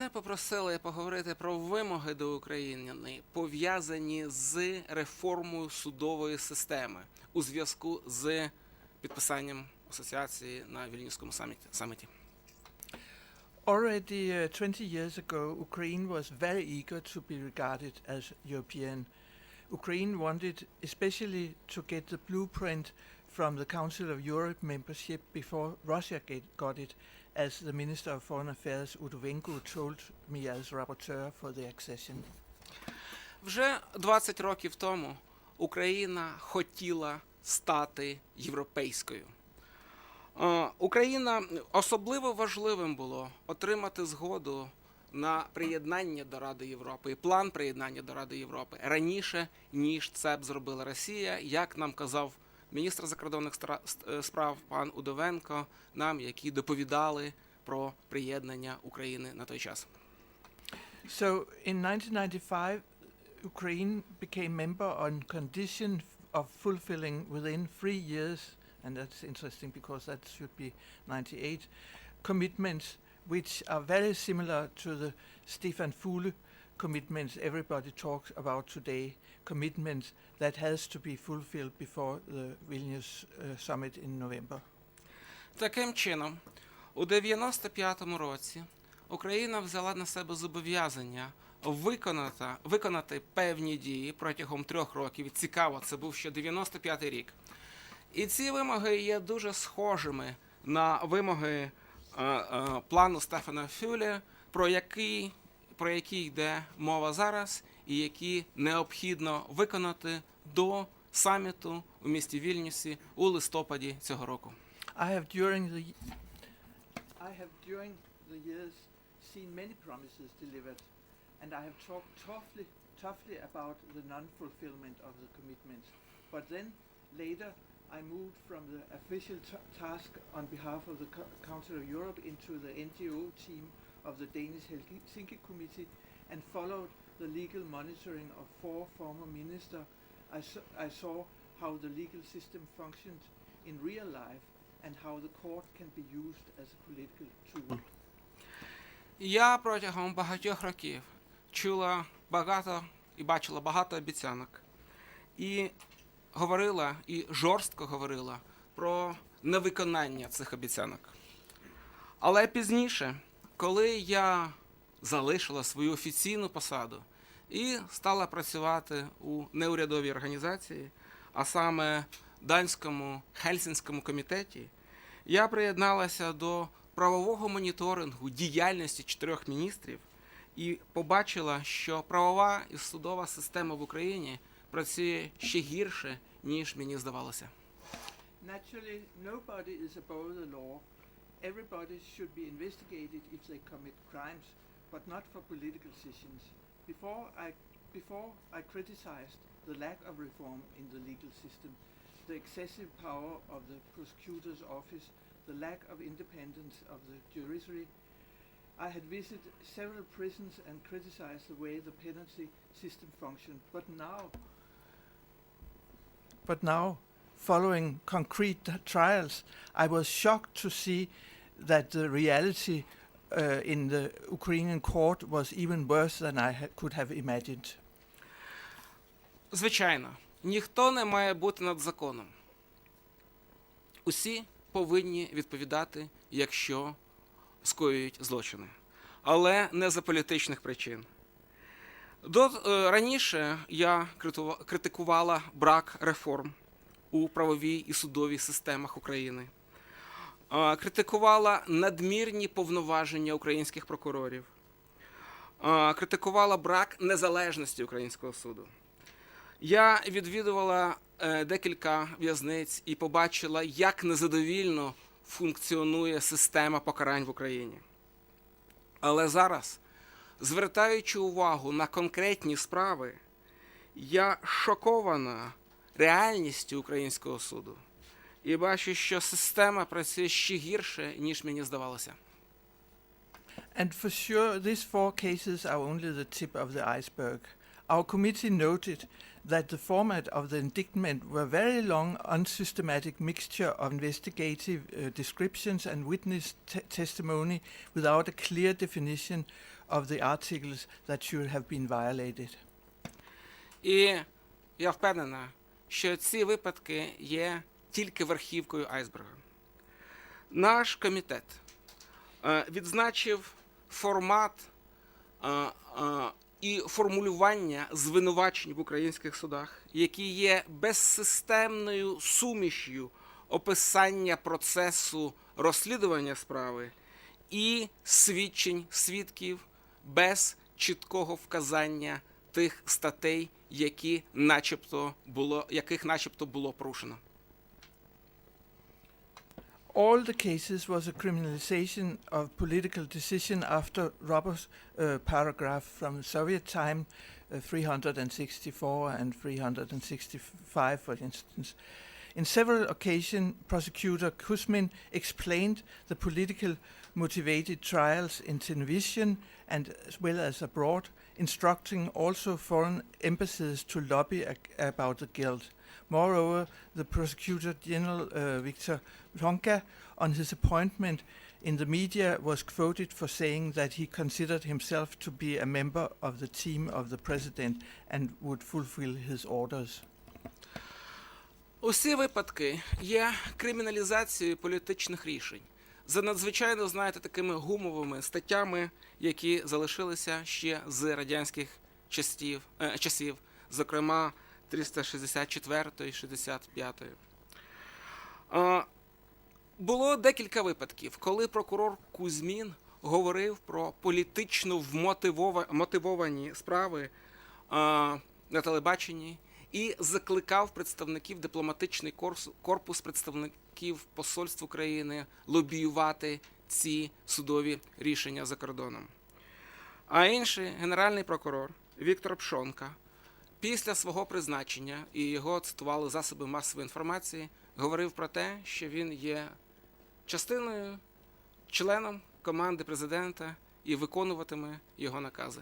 Мене попросили поговорити про вимоги до України, пов'язані з реформою судової системи у зв'язку з підписанням асоціації на Вільнюському саміті. Already uh, 20 years ago, Ukraine was very eager to be regarded as European. Ukraine wanted especially to get the blueprint from the Council of Europe membership before Russia get, got it, as the Minister of Foreign Affairs Udovenko told me as rapporteur for the accession. Вже 20 років тому Україна хотіла стати європейською. Е, Україна особливо важливим було отримати згоду на приєднання до Ради Європи і план приєднання до Ради Європи раніше, ніж це б зробила Росія, як нам казав міністр закордонних е, справ пан Удовенко, нам, які доповідали про приєднання України на той час. So in 1995, Ukraine became member on condition of fulfilling within three years, and that's interesting because that should be 98, commitments which are very similar to the Stefan Fule commitments everybody talks about today, commitments that has to be fulfilled before the Vilnius uh, summit in November. Таким чином, у 95-му році Україна взяла на себе зобов'язання виконати, виконати певні дії протягом трьох років. Цікаво, це був ще 95-й рік. І ці вимоги є дуже схожими на вимоги е, е, плану Стефана Фюле, про який, про який йде мова зараз, і які необхідно виконати до саміту у місті Вільнюсі у листопаді цього року. I have during the I have during the years seen many promises delivered, and I have talked toughly, toughly about the non-fulfillment of the commitments. But then later, I moved from the official t- task on behalf of the Co- Council of Europe into the NGO team of the Danish Helsinki Committee, and followed the legal monitoring of four former ministers. I, s- I saw how the legal system functioned in real life and how the court can be used as a political tool. Я протягом багатьох років чула багато і бачила багато обіцянок. І говорила, і жорстко говорила про невиконання цих обіцянок. Але пізніше, коли я залишила свою офіційну посаду і стала працювати у неурядовій організації, а саме данському Хельсінському комітеті, я приєдналася до правового моніторингу діяльності чотирьох міністрів і побачила, що правова і судова система в Україні працює ще гірше, ніж мені здавалося. Everybody should be investigated if they commit crimes, but not for political decisions. Before I, before I criticized the lack of reform in the legal system, the excessive power of the prosecutor's office, the lack of independence of the judiciary, I had visited several prisons and criticized the way the penalty system functioned. But now, but now, following concrete trials, I was shocked to see that the reality uh, in the Ukrainian court was even worse than I ha- could have imagined. Звичайно, ніхто не має бути над законом. Усі повинні відповідати, якщо скоюють злочини, але не за політичних причин. До, е, раніше я критикувала брак реформ у правовій і судовій системах України, критикувала надмірні повноваження українських прокурорів, критикувала брак незалежності українського суду. Я відвідувала е, декілька в'язниць і побачила, як незадовільно функціонує система покарань в Україні. Але зараз, звертаючи увагу на конкретні справи, я шокована реальністю українського суду і бачу, що система працює ще гірше, ніж мені здавалося. And for sure, these four cases are only the tip of the iceberg. our committee noted that the format of the indictment were very long, unsystematic mixture of investigative uh, descriptions and witness te- testimony without a clear definition of the articles that should have been violated. І я впевнена, що ці випадки є тільки верхівкою айсберга. Наш комітет е, відзначив формат е, е, і формулювання звинувачень в українських судах, які є безсистемною сумішю описання процесу розслідування справи і свідчень свідків без чіткого вказання тих статей, які начебто було, яких начебто було порушено. All the cases was a criminalization of political decision after Robert's uh, paragraph from Soviet time, uh, 364 and 365, for instance. In several occasions, prosecutor Kuzmin explained the political motivated trials in television and as well as abroad, instructing also foreign embassies to lobby ag- about the guilt. Moreover, the prosecutor general uh, Viktor Ronka, on his appointment in the media, was quoted for saying that he considered himself to be a member of the team of the president and would fulfill his orders. Усі випадки є криміналізацією політичних рішень За надзвичайно, знаєте, такими гумовими статтями, які залишилися ще з радянських часів, е, часів, зокрема 364 і 65. Е, було декілька випадків, коли прокурор Кузьмін говорив про політично вмотивова- мотивовані справи е, на телебаченні і закликав представників дипломатичний корс- корпус представників посольств України лобіювати ці судові рішення за кордоном. А інший генеральний прокурор Віктор Пшонка після свого призначення і його цитували засоби масової інформації, говорив про те, що він є частиною, членом команди президента і виконуватиме його накази.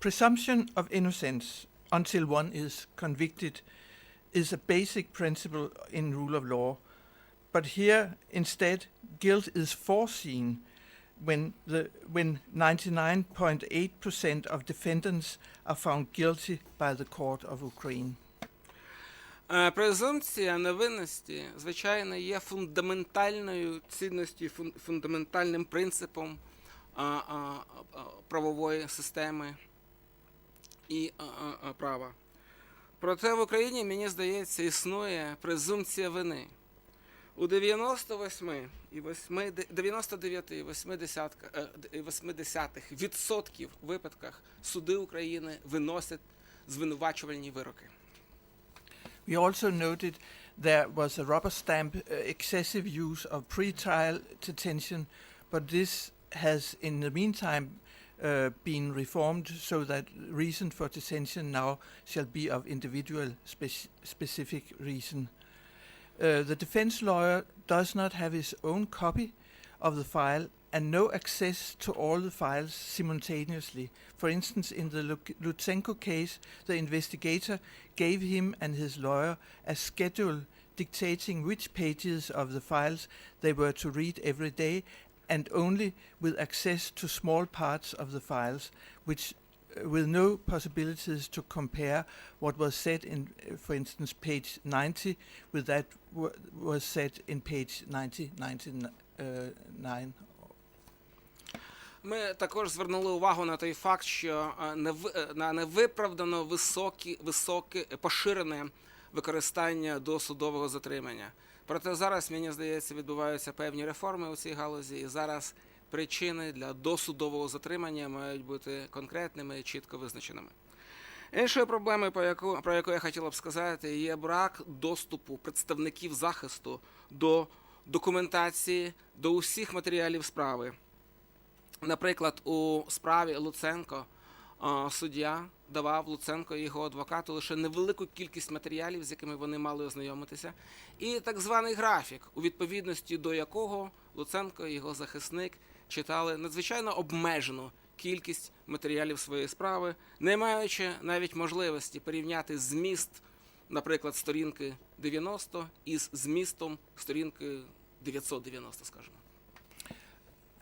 Presumption of innocence until one is convicted is a basic principle in rule of law, but here instead guilt is foreseen when the when 99.8% of defendants are found guilty by the court of Ukraine. Е, Презумпція невинності, звичайно, є фундаментальною цінністю, фун- фундаментальним принципом а, а, а, правової системи і а, а, а, права. Проте в Україні, мені здається, існує презумпція вини. У 98 і 8, 99 і 80, е, і 80 відсотків випадках суди України виносять звинувачувальні вироки. We also noted there was a rubber stamp uh, excessive use of pre-trial detention, but this has in the meantime uh, been reformed so that reason for detention now shall be of individual spec- specific reason. Uh, the defense lawyer does not have his own copy of the file and no access to all the files simultaneously. For instance, in the Lutsenko case, the investigator gave him and his lawyer a schedule dictating which pages of the files they were to read every day and only with access to small parts of the files, which with no possibilities to compare what was said in, uh, for instance, page 90 with that was said in page 90, 99. Ми також звернули увагу на той факт, що е, нев- е, на невиправдано високі, високе поширене використання досудового затримання. Проте зараз, мені здається, відбуваються певні реформи у цій галузі, і зараз причини для досудового затримання мають бути конкретними і чітко визначеними. Іншою проблемою, про яку, про яку я хотіла б сказати, є брак доступу представників захисту до документації, до усіх матеріалів справи. Наприклад, у справі Луценко суддя давав Луценко і його адвокату лише невелику кількість матеріалів, з якими вони мали ознайомитися, і так званий графік, у відповідності до якого Луценко і його захисник читали надзвичайно обмежену кількість матеріалів своєї справи, не маючи навіть можливості порівняти зміст, наприклад, сторінки 90 із змістом сторінки 990, скажімо.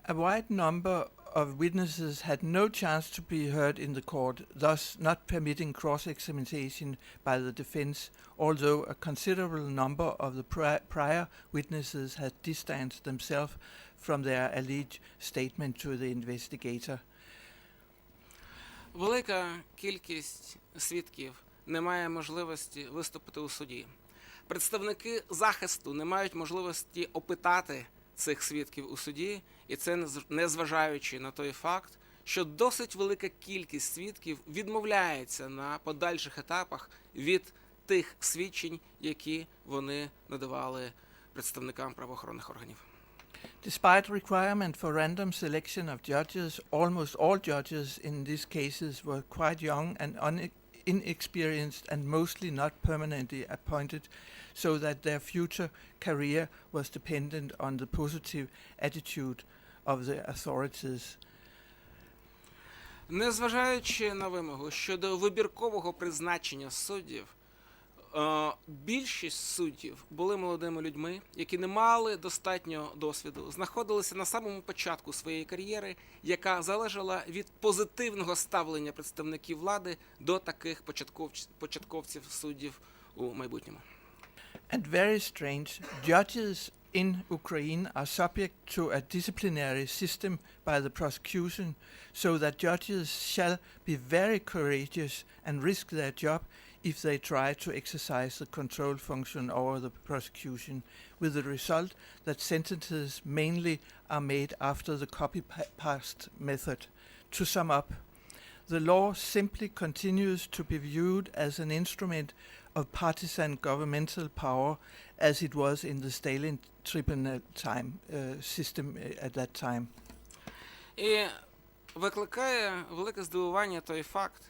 A wide number of witnesses had no chance to be heard in the court, thus not permitting cross-examination by the defense, although a considerable number of the pri- prior witnesses had distanced themselves from their alleged statement to the investigator. Велика кількість свідків не має можливості виступити у суді. Представники захисту не мають можливості опитати цих свідків у суді, і це нез- незважаючи на той факт, що досить велика кількість свідків відмовляється на подальших етапах від тих свідчень, які вони надавали представникам правоохоронних органів. Despite requirement for random selection of judges, almost all judges in these cases were quite young and inexperienced and mostly not permanently appointed, so that their future career was dependent on the positive attitude of the authorities. Незважаючи на вимогу щодо вибіркового призначення суддів, е, більшість суддів були молодими людьми, які не мали достатньо досвіду, знаходилися на самому початку своєї кар'єри, яка залежала від позитивного ставлення представників влади до таких початковців суддів у майбутньому. And very strange, judges in Ukraine are subject to a disciplinary system by the prosecution, so that judges shall be very courageous and risk their job if they try to exercise the control function over the prosecution, with the result that sentences mainly are made after the copy pa- paste method. To sum up, the law simply continues to be viewed as an instrument of partisan governmental power as it was in the Stalin tribunal time uh, system uh, at that time. І викликає велике здивування той факт,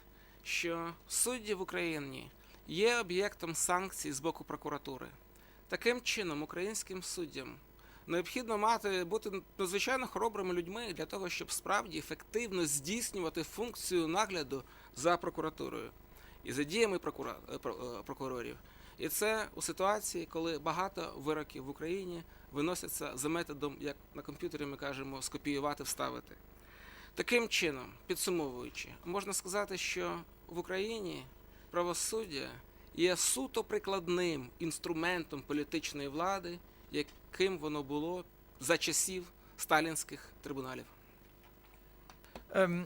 що судді в Україні є об'єктом санкцій з боку прокуратури. Таким чином, українським суддям необхідно мати бути надзвичайно хоробрими людьми для того, щоб справді ефективно здійснювати функцію нагляду за прокуратурою і за діями е, е, прокурорів. І це у ситуації, коли багато вироків в Україні виносяться за методом, як на комп'ютері ми кажемо, скопіювати, вставити. Таким чином, підсумовуючи, можна сказати, що в Україні правосуддя є суто прикладним інструментом політичної влади, яким воно було за часів сталінських трибуналів. Um,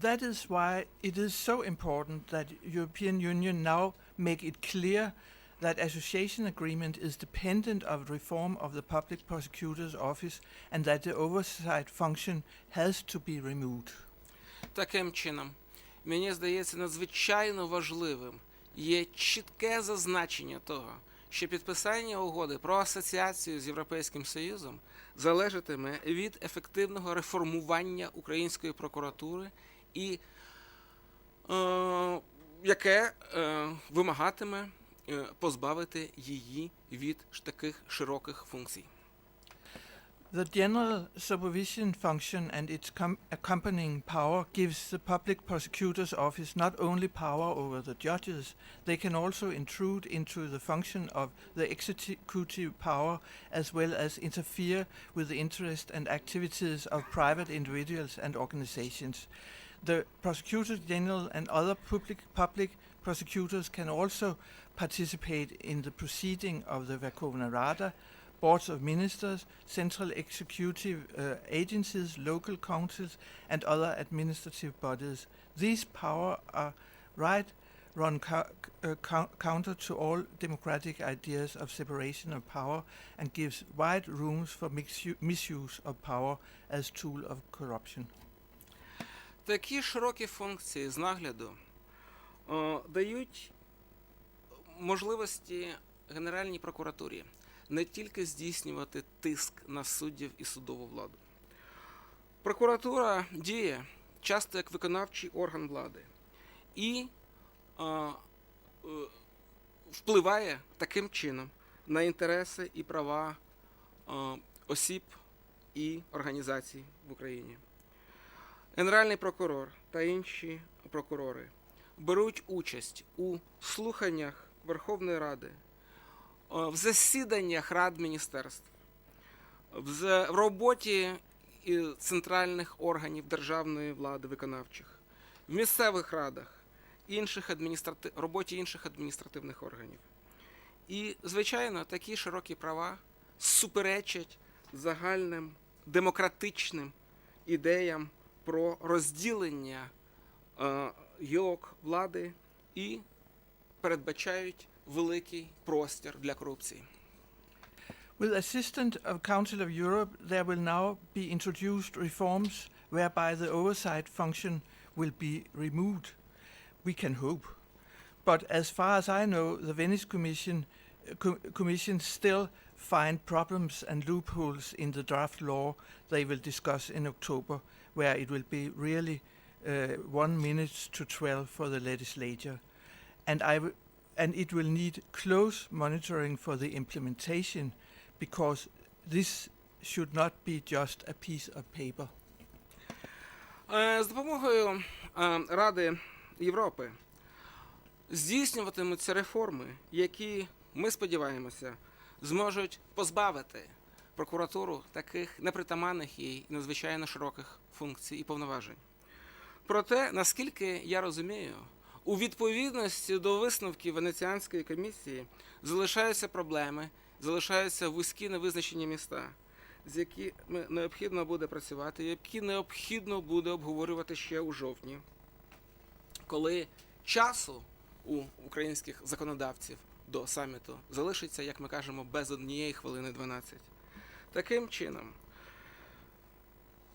that is why it is so important that European Union now make it clear that association agreement is dependent of reform of the public prosecutor's office and that the oversight function has to be removed. Таким чином, мені здається надзвичайно важливим є чітке зазначення того, що підписання угоди про асоціацію з Європейським Союзом залежатиме від ефективного реформування української прокуратури і е, яке е, вимагатиме е, позбавити її від таких широких функцій. The general supervision function and its com- accompanying power gives the public prosecutor's office not only power over the judges, they can also intrude into the function of the executive power as well as interfere with the interest and activities of private individuals and organizations. The prosecutor general and other public, public prosecutors can also participate in the proceeding of the Verkhovna Rada, boards of ministers, central executive uh, agencies, local councils, and other administrative bodies. These powers are right run cou- uh, cou- counter to all democratic ideas of separation of power and gives wide rooms for mixu- misuse of power as tool of corruption. Такі широкі функції з нагляду е, дають можливості Генеральній прокуратурі не тільки здійснювати тиск на суддів і судову владу. Прокуратура діє часто як виконавчий орган влади і е, е, впливає таким чином на інтереси і права е, осіб і організацій в Україні. Генеральний прокурор та інші прокурори беруть участь у слуханнях Верховної Ради, в засіданнях рад міністерств, в роботі центральних органів державної влади виконавчих, в місцевих радах, інших адміністрати... роботі інших адміністративних органів. І, звичайно, такі широкі права суперечать загальним демократичним ідеям про розділення е, гілок влади і передбачають великий простір для корупції. With assistance of Council of Europe, there will now be introduced reforms whereby the oversight function will be removed. We can hope. But as far as I know, the Venice Commission, uh, co- Commission still find problems and loopholes in the draft law they will discuss in October, where it will be really uh, one minute to 12 for the legislature. And, I w- and it will need close monitoring for the implementation because this should not be just a piece of paper. Е, З допомогою е, Ради Європи здійснюватимуться реформи, які, ми сподіваємося, зможуть позбавити прокуратуру таких непритаманних їй надзвичайно широких функцій і повноважень. Проте, наскільки я розумію, у відповідності до висновків Венеціанської комісії залишаються проблеми, залишаються вузькі невизначені міста, з якими необхідно буде працювати, які необхідно буде обговорювати ще у жовтні, коли часу у українських законодавців до саміту залишиться, як ми кажемо, без однієї хвилини 12. Таким чином,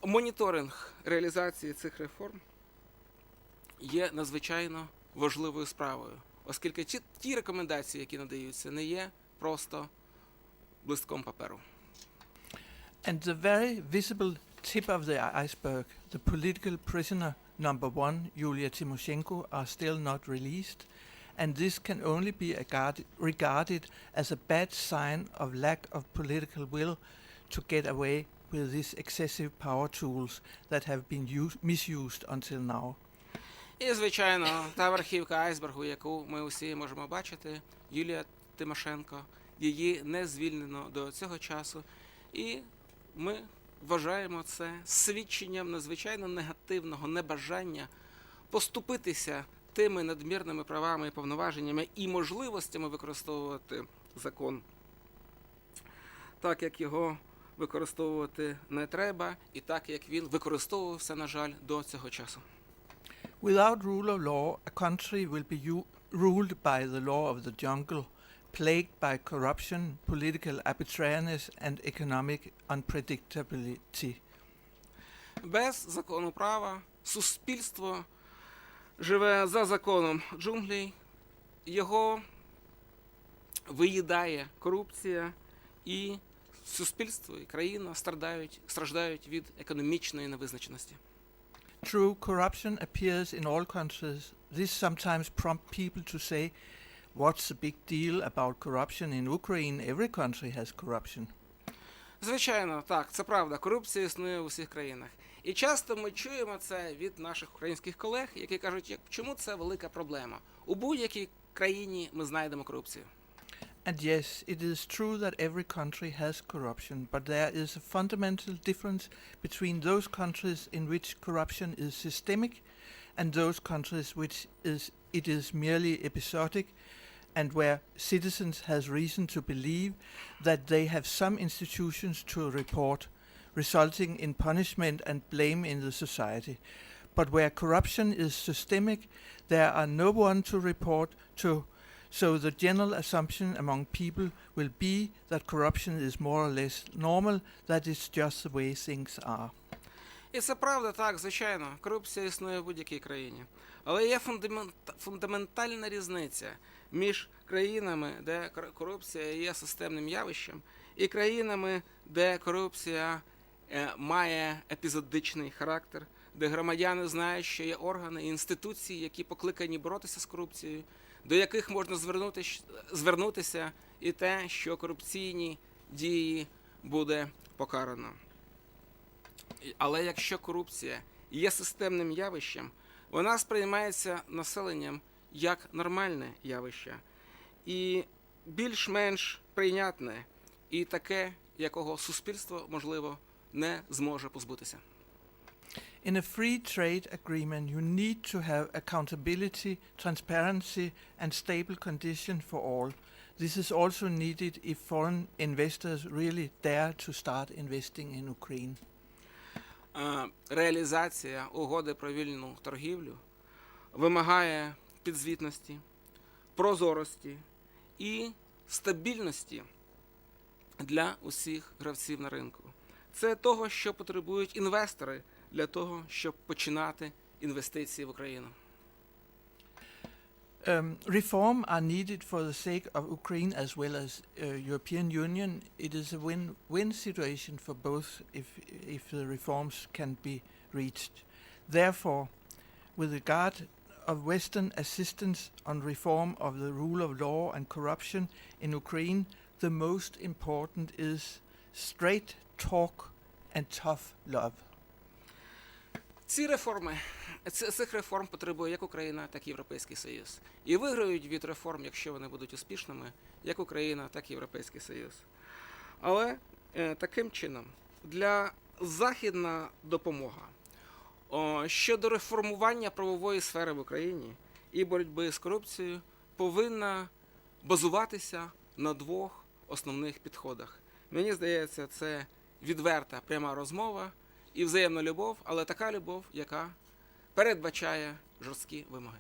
моніторинг реалізації цих реформ є надзвичайно важливою справою, оскільки ті, ті рекомендації, які надаються, не є просто листком паперу. And the very visible tip of the iceberg, the political prisoner number one, Yulia Tymoshenko, are still not released. And this can only be regarded, regarded as a bad sign of lack of political will to get away with these excessive power tools that have been used, misused until now. І, звичайно, та верхівка айсбергу, яку ми усі можемо бачити, Юлія Тимошенко, її не звільнено до цього часу. І ми вважаємо це свідченням надзвичайно негативного небажання поступитися тими надмірними правами і повноваженнями і можливостями використовувати закон так, як його використовувати не треба, і так, як він використовувався, на жаль, до цього часу. Without rule of law, a country will be u- ruled by the law of the jungle, plagued by corruption, political arbitrariness, and economic unpredictability. Без закону права суспільство живе за законом джунглей, його виїдає корупція, і суспільство і країна страждають, страждають від економічної невизначеності. True, corruption appears in all countries. This sometimes prompts people to say, What's the big deal about corruption in Ukraine? Every country has corruption. Звичайно, так, це правда. Корупція існує в усіх країнах. І часто ми чуємо це від наших українських колег, які кажуть, чому це велика проблема? У будь-якій країні ми знайдемо корупцію. And yes, it is true that every country has corruption, but there is a fundamental difference between those countries in which corruption is systemic and those countries which is it is merely episodic and where citizens has reason to believe that they have some institutions to report resulting in punishment and blame in the society. But where corruption is systemic there are no one to report to so the general assumption among people will be that corruption is more or less normal, that it's just the way things are. І це правда, так, звичайно, корупція існує в будь-якій країні. Але є фундамент, фундаментальна різниця між країнами, де кор- корупція є системним явищем, і країнами, де корупція е, має епізодичний характер, де громадяни знають, що є органи і інституції, які покликані боротися з корупцією, до яких можна звернутися, звернутися, і те, що корупційні дії буде покарано. Але якщо корупція є системним явищем, вона сприймається населенням як нормальне явище і більш-менш прийнятне, і таке, якого суспільство, можливо, не зможе позбутися. In a free trade agreement, you need to have accountability, transparency, and stable condition for all. This is also needed if foreign investors really dare to start investing in Ukraine. Е, реалізація угоди про вільну торгівлю вимагає підзвітності, прозорості і стабільності для усіх гравців на ринку. Це того, що потребують інвестори для того, щоб починати інвестиції в Україну. Um, reform are needed for the sake of Ukraine as well as uh, European Union. It is a win-win situation for both if if the reforms can be reached. Therefore, with regard of Western assistance on reform of the rule of law and corruption in Ukraine, the most important is straight talk and tough love. Ці реформи, цих реформ потребує як Україна, так і Європейський Союз. І виграють від реформ, якщо вони будуть успішними, як Україна, так і Європейський Союз. Але е, таким чином, для західна допомога щодо реформування правової сфери в Україні і боротьби з корупцією повинна базуватися на двох основних підходах. Мені здається, це відверта пряма розмова і взаємна любов, але така любов, яка передбачає жорсткі вимоги.